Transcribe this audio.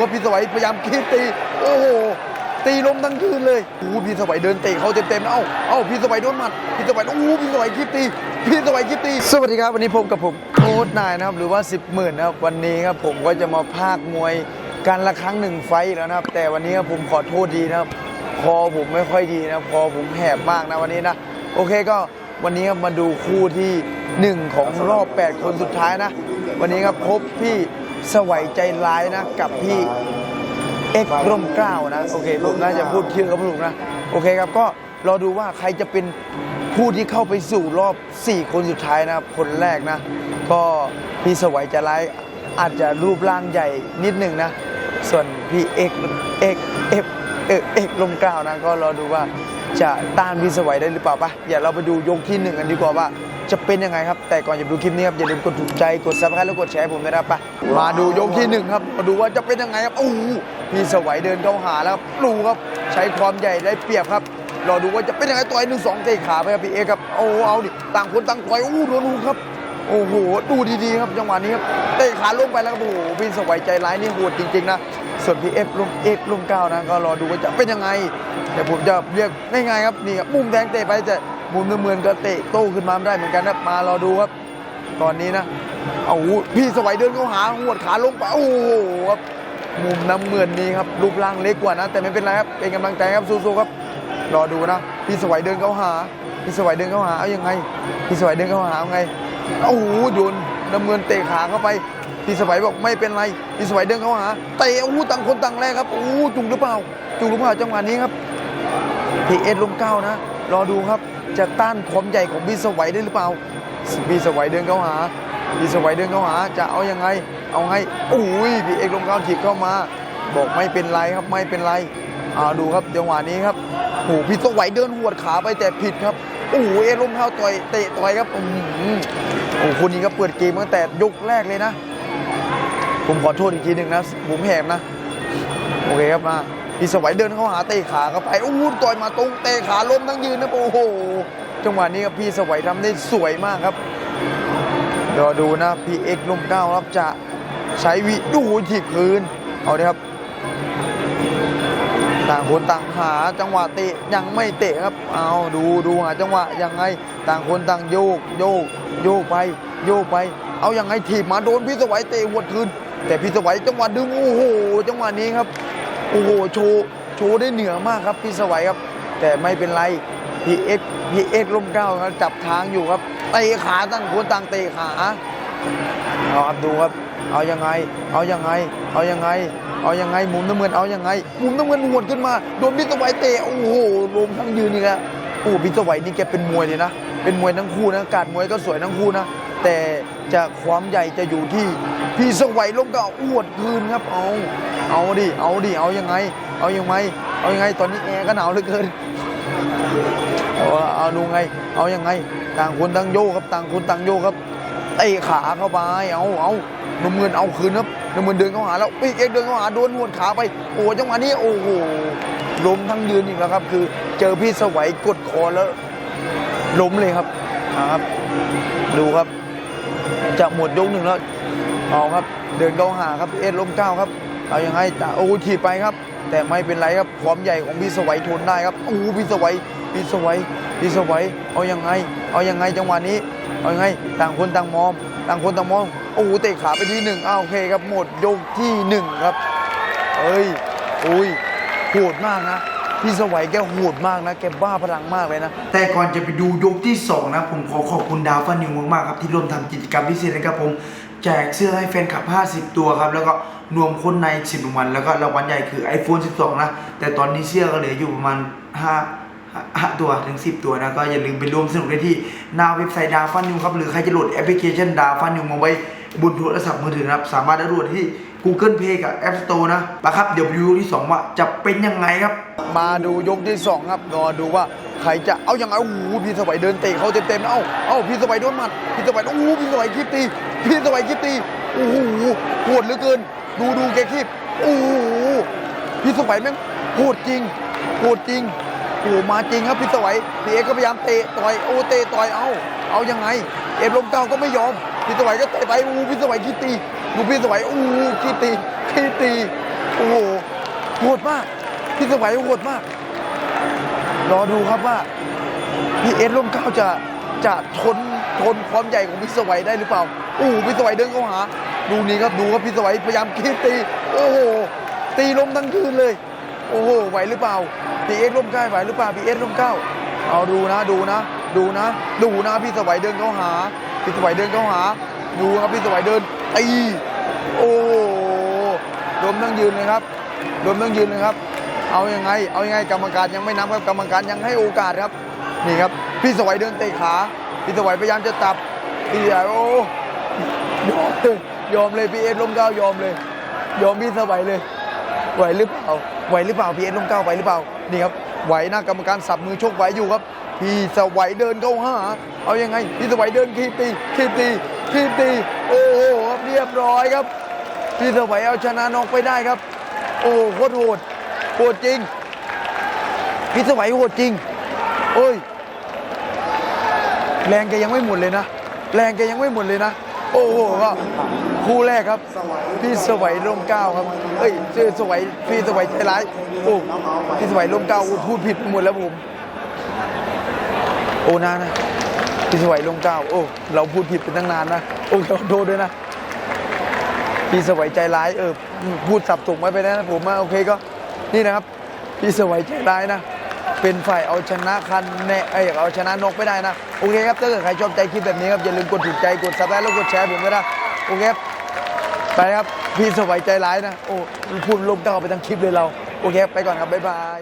ครับพี่สวัยพยายามคีบตี โอ้โห ตีลมทั้งคืนเลยโอ้พี่สวัยเดินเตะเขาเต็มๆเอ้าเอ้าพี่สวัยโดนหมัดพี่สวัยโอ้พี่สวัยคีบตีพี่สวัยคีบตี สวัสดีครับ วันนี้พบกับผมโค้ชนายนะครับ หรือว่า10หมื่นนะครับ วันนี้ครับผมก็จะมาพากย์มวยการละครั้งหนึ่งไฟแล้วนะครับ แต่วันนี้ครับผมขอโทษดีนะครับ คอผมไม่ค่อยดีนะ คอผมแหบมากนะวันนี้นะ โอเคก็วันนี้ครับมาดูคู่ที่หนึ่งของรอบ 8 คนสุดท้ายนะ วันนี้ครับพบพี่ สวัยใจร้ายนะ กับพี่เอ็กร่มเกล้านะโอเคผมน่าจะพูดชื่อเขาถูกนะ โอเคครับก็รอดูว่าใครจะเป็นผู้ที่เข้าไปสู่รอบ 4 คนสุดท้ายนะคนแรกนะ ก็พี่สวัยใจร้ายอาจจะรูปร่างใหญ่นิดหนึ่งนะ ส่วนพี่เอกเอกเอฟ เอกเอกลมกล้าวนะก็รอดูว่าจะต้านพี่สวัยได้หรือเปล่าปะอย่าเราไปดูยกที่หนึ่งกันดีกว่าว่าจะเป็นยังไงครับ แต่ก่อนจะดูคลิปนี้ครับอย่าลืมกดถูกใจกดซับสไครต์แล้วกดแชร์ผมด้วยนะครับปะมาดูยกที่หนึ่งครับมาดูว่าจะเป็นยังไงครับโอ้โหพี่สวัยเดินเข้าหาแล้วครับดูครับใช้ความใหญ่ได้เปรียบครับรอดูว่าจะเป็นยังไงต่อยหนึ่งสองเตะขาไปครับพี่เอกครับโอ้เอาดิต่างคนต่างต่อยโอ้โหโดนหูครับโอ้โหดูดีๆครับจังหวะนี้ครับเตะขาลงไปแล้วครับโอ้โหพี่สวัยใจร้ายนี่โหดจริงๆนะ ส่วนพี่เอฟลุมเอกลุมเก้านะก็รอดูว่าจะเป็นยังไงเดี๋ยวผมจะเรียกง่ายๆครับนี่ครับมุมแดงเตะไปแต่มุมน้ำเงินก็เตะโต้ขึ้นมาไม่ได้เหมือนกันนะมารอดูครับตอนนี้นะเอาพี่สวัยเดินเข้าหาหัวขาลงไปโอ้โหครับมุมน้ำเงินนี้ครับรูปร่างเล็กกว่านะ แต่ไม่เป็นไรครับเป็นกำลังใจครับสู้ๆครับรอดูนะ พี่สวัยเดินเข้าหา พี่สวัยเดินเข้าหาเอายังไง พี่สวัยเดินเข้าหาเอาไงโอ้โหโยน น้ำเงินเตะขาเข้าไปพี่สวัยบอกไม่เป็นไรพี่สวัยเดินเข้าหาเตะโอ้ต่างคนต่างแรกครับโอ้จุกหรือเปล่า จุกหรือเปล่าจังหวะนี้ครับพีเอสลมเก้านะ รอดูครับจะต้านความใหญ่ของพี่สวัยได้หรือเปล่าพี่สวัยเดินเข้าหาพี่สวัยเดินเข้าหา จะเอายังไง เอาไงโอ้ยพีเอกลมเก้าถีบเข้ามา บอกไม่เป็นไรครับไม่เป็นไรอ่าดูครับจังหวะนี้ครับโอ้พี่สวัยเดินหวดขาไปแต่ผิดครับ โอ้โหเอกลมเก้าต่อยเตะต่อยครับอืมโอ้โหคนนี้ก็เปิดเกมตั้งแต่ยกแรกเลยนะ ผมขอโทษอีกทีหนึ่งนะผมแหบนะ โอเคครับมาพี่สวัยเดินเข้าหาเตะขาเข้าไปโอ้โหต่อยมาตรงเตะขาล้มทั้งยืนนะโอ้โหจังหวะนี้ครับพี่สวัยทำได้สวยมากครับรอดูนะพี่เอกลมเก้าครับจะใช้วิดูถีบคืนเอาเลยครับ ต่างคนต่างหาจังหวะเตะยังไม่เตะครับ เอาดูดูหาจังหวะยังไง ต่างคนต่างโยกโยกโยกไปโยกไป เอายังไงถีบมาโดนพี่สวัยเตะหัวดคืน แต่พี่สวัยจังหวะดึงโอ้โหจังหวะนี้ครับโอ้โหโชว์โชว์ได้เหนือมากครับพี่สวัยครับ แต่ไม่เป็นไรพีเอ็กพีเอ็กลมเก้าครับจับทางอยู่ครับเตะขาต่างคนต่างเตะขาเอาครับดูครับ เอายังไง เอายังไง เอายังไง เอายังไง มุมน้ำเงินเอายังไง มุมน้ำเงินหวดขึ้นมา โดนพี่สวัยเตะ โอ้โหลมทั้งยืนนี่แหละโอ้พี่สวัยนี่แกเป็นมวยเลยนะ เป็นมวยทั้งคู่นะ การมวยก็สวยทั้งคู่นะ แต่จะความใหญ่จะอยู่ที่พี่สวัยลมก็อวดคืนครับ เอา เอาดิ เอาดิ เอายังไง เอายังไง เอายังไง ตอนนี้แอร์ก็หนาวเหลือเกินเอาเอาดูไง เอายังไง ต่างคนต่างโยกครับ ต่างคนต่างโยกครับเตะขาเข้าไป เอาเอา น้ำเงินเอาคืนครับน้ำเงินเดินเข้าหาแล้วปีกเอกเดินเข้าหาโดนหวดขาไปโอ้จังหวะนี้โอ้โหล้มทั้งยืนอีกแล้วครับ คือเจอพี่สวัยกดคอแล้วล้มเลยครับครับ ดูครับจะหมดยกหนึ่งแล้วเอาครับ เดินเข้าหาครับเอ็ดล้มเก้าครับ เอายังไงแต่โอ้ถีบไปครับ แต่ไม่เป็นไรครับความใหญ่ของพี่สวัยทนได้ครับโอ้พี่สวัย พี่สวัยพี่สวัยเอายังไง เอายังไงจังหวะนี้ เอายังไง ต่างคนต่างมอง ต่างคนต่างมอง โอ้โหเตะขาไปที่หนึ่งอ้าวโอเคครับหมดยกที่หนึ่งครับ เอ้ยอุ้ยโหดมากนะพี่สวัยแกโหดมากนะ แกบ้าพลังมากเลยนะ แต่ก่อนจะไปดูยกที่ 2 นะ ผมขอขอบคุณดาวฟันนิวมากๆครับ ที่ร่วมทำกิจกรรมพิเศษนะครับผม แจกเสื้อให้แฟนคลับ 50 ตัวครับ แล้วก็รวมคนใน 10รางวัลแล้วก็รางวัลใหญ่คือ iPhone 12 นะ แต่ตอนนี้เสื้อก็เหลืออยู่ประมาณ 5 5 ตัวถึง 10 ตัวนะก็อย่าลืมไปร่วมสนุกได้ที่หน้าเว็บไซต์ดาวฟันนิวครับ หรือใครจะโหลดแอปพลิเคชันดาวฟันนิวมาไว้บนโทรศัพท์มือถือนะครับ สามารถดาวน์โหลดที่ Google Play กับ App Store นะนะครับ เดี๋ยวไปดูยกที่สองว่าจะเป็นยังไงครับ มาดูยกที่สองครับรอดูว่าใครจะเอาอย่างไรโอ้โหพี่สวัยเดินเตะเขาเต็มๆเอ้าเอ้าพี่สวัยโดนหมัดพี่สวัยโอ้โหพี่สวัยคิดตีพี่สวัยคิดตีโอ้โหโหดเหลือเกิน ดูดูแกคิดโอ้โหพี่สวัยแม่งโหดจริงโหดจริง โอ้มาจริงครับพี่สวัยพี่เอกก็พยายามเตะต่อยโอเตะต่อยเอาเอายังไง เอฟลมเก้าก็ไม่ยอมพี่สวัยก็เตะไปโอ้พี่สวัยคิตีดูพี่สวัยโอ้โหคิตีคิตีโอ้โหโหดมากพี่สวัยโหดมาก รอดูครับว่าพี่เอสร่มเก้าจะจะทนทนความใหญ่ของพี่สวัยได้หรือเปล่าโอ้พี่สวัยเดินเข้าหา ดูนี่ครับดูครับพี่สวัยพยายามคีตีโอ้โหตีลมทั้งคืนเลย โอ้โหไหวหรือเปล่าพีเอสร่มเก้าไหวหรือเปล่าพีเอสร่มเก้าเอาดูนะดูนะ ดูนะ ดูนะพี่สวัยเดินเข้าหาพี่สวัยเดินเข้าหา ดูครับพี่สวัยเดินตีโอ้โหลมทั้งยืนเลยครับลมทั้งยืนเลยครับ เอายังไง เอายังไงกรรมการยังไม่นับครับกรรมการยังให้โอกาสครับนี่ครับ พี่สวัยเดินเตะขาพี่สวัยพยายามจะตับพี่สวัยโอ้ยอมเลยยอมเลยพี่เอสลมเก้ายอมเลย ยอมพี่สวัยเลย ไหวหรือเปล่าไหวหรือเปล่าพีเอสลมเก้าไหวหรือเปล่านี่ครับไหวหน้ากรรมการสับมือชกไหวอยู่ครับพี่สวัยเดินเข้าหาเอายังไงพี่สวัยเดินคีบตีคีบตีคีบตีโอ้โหครับเรียบร้อยครับพี่สวัยเอาชนะน็อกไปได้ครับ โอ้โหโคตรโหดโหดจริงพี่สวัยโหดจริงโอ้ยแรงแกยังไม่หมดเลยนะ แรงแกยังไม่หมดเลยนะ อ้โหก็คู่แรกครับ พี่สวัยร่มเก้าครับเอ้ยชื่อสวัยพี่สวัยใจร้ายโอ้พี่สวัยร่มเก้าพูดผิดหมดแล้วผมโอ้นานะพี่สวัยร่มเก้าโอ้เราพูดผิดไปตั้งนานนะโอ้ขอโทษด้วยนะพี่สวัยใจร้ายเออพูดสับสนไว้ไปแล้วนะผมว่าโอเคก็นี่นะครับ พี่สวัยใจร้ายนะ เป็นฝ่ายเอาชนะคันแน่เอยเอาชนะนกไม่ได้นะ โอเคครับ ถ้าเกิดใครชอบใจคลิปแบบนี้ครับ อย่าลืมกดถูกใจ กดซับสไครต์แล้วกดแชร์ผมด้วยนะ โอเคครับ ไปครับ พี่สวัยใจร้ายนะ โอ้พูดลมก้าไปทั้งคลิปเลยเรา โอเคครับไปก่อนครับ บ๊ายบาย